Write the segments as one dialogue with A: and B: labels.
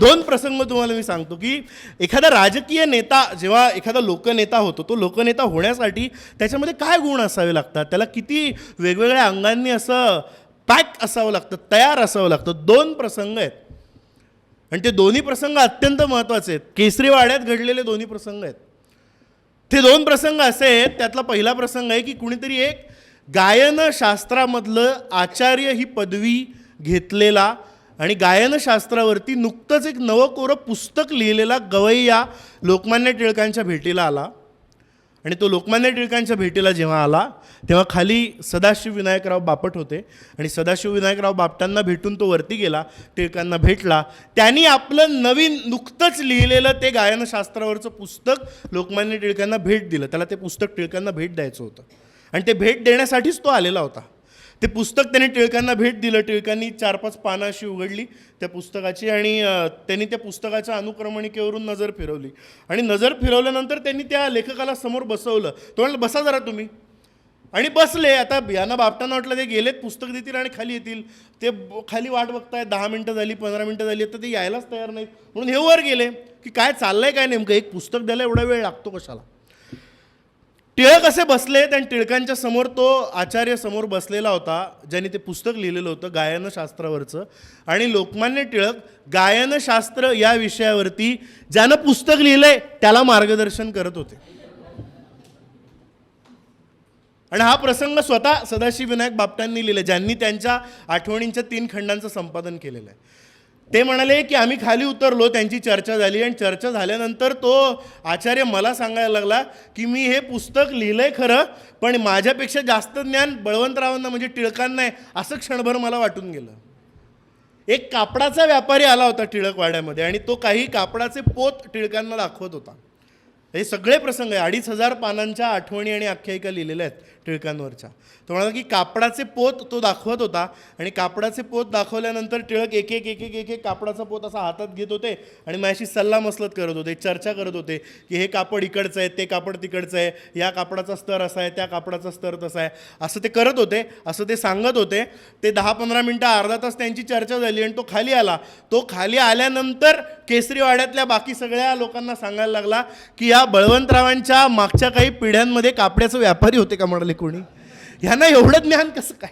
A: दोन प्रसंग तुम्हाला मी सांगतो की एखादा राजकीय नेता जेव्हा एखादा लोकनेता होतो तो लोकनेता होण्यासाठी त्याच्यामध्ये काय गुण असावे लागतात? त्याला किती वेगवेगळ्या अंगांनी असं पॅक असावं लागतं तयार असावं लागतं? दोन प्रसंग आहेत. आणि ते दोन्ही प्रसंग अत्यंत महत्त्वाचे आहेत. केसरीवाड्यात घडलेले दोन्ही प्रसंग आहेत. ते दोन प्रसंग असे आहेत त्यातला पहिला प्रसंग आहे की कुणीतरी एक गायनशास्त्रामधलं आचार्य ही पदवी घेतलेला आणि गायनशास्त्रावरती नुकतंच एक नवकोरं पुस्तक लिहिलेला गवैया लोकमान्य टिळकांच्या भेटीला आला. आणि तो लोकमान्य टिळकांच्या भेटीला जेव्हा आला तेव्हा खाली सदाशिव विनायकराव बापट होते. आणि सदाशिव विनायकराव बापटांना भेटून तो वरती गेला टिळकांना भेटला. त्यांनी आपलं नवीन नुकतंच लिहिलेलं ते गायनशास्त्रावरचं पुस्तक लोकमान्य टिळकांना भेट दिलं. त्याला ते पुस्तक टिळकांना भेट द्यायचं होतं. आणि ते भेट देण्यासाठीच तो आलेला होता. ते पुस्तक त्यांनी टिळकांना भेट दिलं. टिळकांनी चार पाच पानं अशी उघडली त्या पुस्तकाची आणि त्यांनी त्या पुस्तकाच्या अनुक्रमणिकेवरून नजर फिरवली. आणि नजर फिरवल्यानंतर त्यांनी त्या लेखकाला समोर बसवलं. तो म्हणलं बसा जरा तुम्ही. आणि बसले. आता यांना बापटांना वाटलं ते गेलेत पुस्तक देतील आणि खाली येतील. ते ब- खाली वाट बघताय दहा मिनटं झाली पंधरा मिनटं झाली तर ते यायलाच तयार नाहीत. म्हणून हे वर गेले की काय चाललं आहे काय नेमकं? एक पुस्तक द्यायला एवढा वेळ लागतो कशाला? टिळक असे बसलेत आणि टिळकांच्या समोर तो आचार्य समोर बसलेला होता ज्याने ते पुस्तक लिहिलेलं होतं गायनशास्त्रावरचं. आणि लोकमान्य टिळक गायनशास्त्र या विषयावरती ज्यानं पुस्तक लिहिलंय त्याला मार्गदर्शन करत होते. आणि हा प्रसंग स्वतः सदाशिव विनायक बापटांनी लिहिला ज्यांनी त्यांच्या आठवणींच्या तीन खंडांचं संपादन केलेलं आहे. ते म्हणाले की आम्ही खाली उतरलो त्यांची चर्चा झाली आणि चर्चा झाल्यानंतर तो आचार्य मला सांगायला लागला की मी हे पुस्तक लिहिलंय खरं पण माझ्यापेक्षा जास्त ज्ञान बळवंतरावांना म्हणजे टिळकांना आहे असं क्षणभर मला वाटून गेलं. एक कापडाचा व्यापारी आला होता टिळकवाड्यामध्ये आणि तो काही कापडाचे पोत टिळकांना दाखवत होता. हे सगळे प्रसंग आहे. अडीच हजार पानांच्या आठवणी आणि आख्यायिका लिहिलेल्या आहेत. टिळकांवरच्या. तो म्हणाला की कापडाचे पोत तो दाखवत होता आणि कापडाचे पोत दाखवल्यानंतर टिळक एक एक एक एक एक एक कापडाचा पोत असा हातात घेत होते आणि माझ्याशी सल्ला मसलत करत होते चर्चा करत होते की हे कापड इकडचं आहे ते कापड तिकडचं आहे या कापडाचा स्तर असा आहे त्या कापडाचा स्तर तसा आहे. असं ते करत होते असं ते सांगत होते. ते दहा पंधरा मिनटं अर्धा तास त्यांची चर्चा झाली आणि तो खाली आला. तो खाली आल्यानंतर केसरीवाड्यातल्या बाकी सगळ्या लोकांना सांगायला लागला की या बळवंतरावांच्या मागच्या काही पिढ्यांमध्ये कापड्याचे व्यापारी होते का म्हणाले? कोणी? ह्यांना एवढं ज्ञान कसं काय?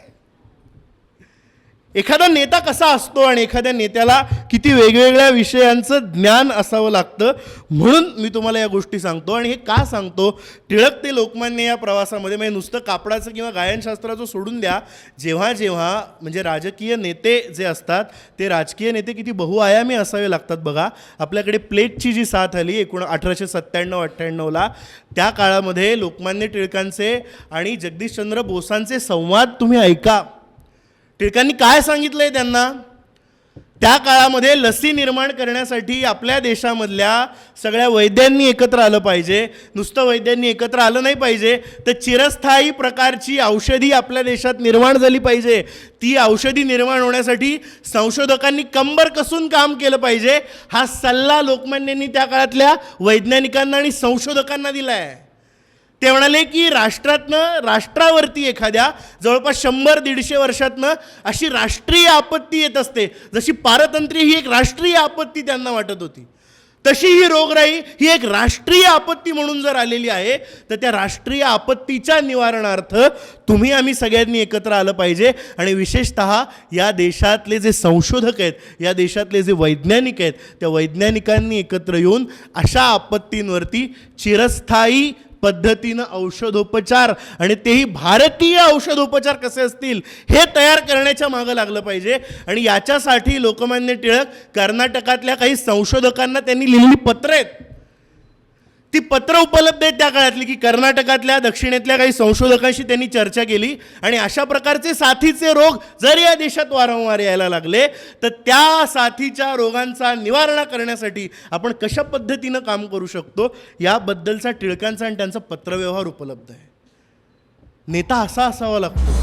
A: एखादा नेता कसा असतो आणि एखाद्या नेत्याला किती वेगवेगळ्या विषयांचं ज्ञान असावं लागतं म्हणून मी तुम्हाला या गोष्टी सांगतो. आणि हे का सांगतो? टिळक ते लोकमान्य या प्रवासामध्ये म्हणजे नुसतं कापडाचं किंवा गायनशास्त्राचं सोडून द्या. जेव्हा जेव्हा म्हणजे राजकीय नेते जे असतात ते राजकीय नेते किती बहुआयामी असावे लागतात बघा. आपल्याकडे प्लेटची जी साथ आली एकूण अठराशे सत्त्याण्णव अठ्ठ्याण्णवला त्या काळामध्ये लोकमान्य टिळकांचे आणि जगदीशचंद्र बोसांचे संवाद तुम्ही ऐका. टिळकांनी काय सांगितलंय त्यांना? त्या काळामध्ये लसी निर्माण करण्यासाठी आपल्या देशामधल्या सगळ्या वैद्यांनी एकत्र आलं पाहिजे. नुसतं वैद्यांनी एकत्र आलं नाही पाहिजे. तर चिरस्थायी प्रकारची औषधी आपल्या देशात निर्माण झाली पाहिजे. ती औषधी निर्माण होण्यासाठी संशोधकांनी कंबर कसून काम केलं पाहिजे. हा सल्ला लोकमान्यांनी त्या काळातल्या वैज्ञानिकांना आणि संशोधकांना दिला आहे ते म्हणाले की राष्ट्रातनं राष्ट्रावरती एखाद्या जवळपास शंभर दीडशे वर्षातनं अशी राष्ट्रीय आपत्ती येत असते. जशी पारतंत्र्य ही एक राष्ट्रीय आपत्ती त्यांना वाटत होती. तशी ही रोगराई ही एक राष्ट्रीय आपत्ती म्हणून जर आलेली आहे तर त्या राष्ट्रीय आपत्तीच्या निवारणार्थ तुम्ही आम्ही सगळ्यांनी एकत्र आलं पाहिजे. आणि विशेषत या देशातले जे संशोधक आहेत या देशातले जे वैज्ञानिक आहेत त्या वैज्ञानिकांनी एकत्र येऊन अशा आपत्तींवरती चिरस्थायी पद्धतीनं औषधोपचार आणि तेही भारतीय औषधोपचार कसे असतील हे तयार करण्याच्या मागं लागलं पाहिजे. आणि याच्यासाठी लोकमान्य टिळक कर्नाटकातल्या काही संशोधकांना त्यांनी लिहिलेली पत्र आहेत. ती पत्र उपलब्ध आहेत त्या काळातली की कर्नाटकातल्या दक्षिणेतल्या काही संशोधकांशी त्यांनी चर्चा केली. आणि अशा प्रकारचे साथीचे रोग जर या देशात वारंवार यायला लागले तर त्या साथीच्या रोगांचा निवारणा करण्यासाठी आपण कशा पद्धतीनं काम करू शकतो याबद्दलचा टिळकांचा आणि त्यांचा पत्रव्यवहार उपलब्ध आहे. नेता असा असावा लागतो.